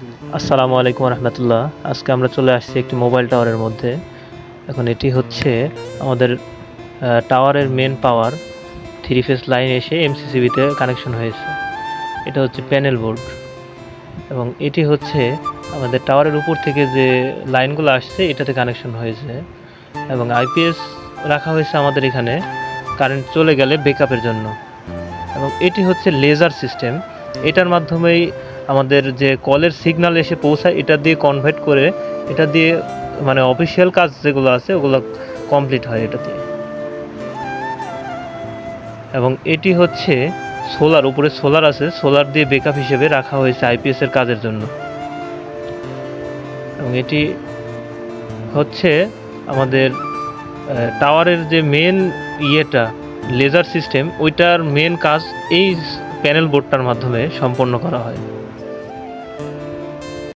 আসসালামু আলাইকুম রহমতুল্লাহ। আজকে আমরা চলে আসছি একটি মোবাইল টাওয়ারের মধ্যে। এখন এটি হচ্ছে আমাদের টাওয়ারের main power three phase line এসে এমসিসিবিতে কানেকশন হয়েছে। এটা হচ্ছে প্যানেল বোর্ড এবং এটি হচ্ছে আমাদের টাওয়ারের উপর থেকে যে লাইনগুলো আসছে, এটাতে কানেকশন হয়েছে। এবং আইপিএস রাখা হয়েছে আমাদের এখানে। কারেন্ট চলে গেলে ব্যাকআপের জন্য। এবং এটি হচ্ছে লেজার সিস্টেম এটার মাধ্যমেই আমাদের যে কলের সিগন্যাল এসে পৌঁছায়, এটা দিয়ে কনভার্ট করে, এটা দিয়ে মানে অফিসিয়াল কাজ যেগুলো আছে, ওগুলো কমপ্লিট হয় এটা দিয়ে। এবং এটি হচ্ছে সোলার উপরে সোলার আছে সোলার দিয়ে বেকআপ হিসেবে রাখা হয়েছে আইপিএস এর কাজের জন্য। এবং এটি হচ্ছে আমাদের টাওয়ারের যে মেন ইয়েটা লেজার সিস্টেম ওইটার মেন কাজ এই প্যানেল বোর্ডটার মাধ্যমে সম্পন্ন করা হয়।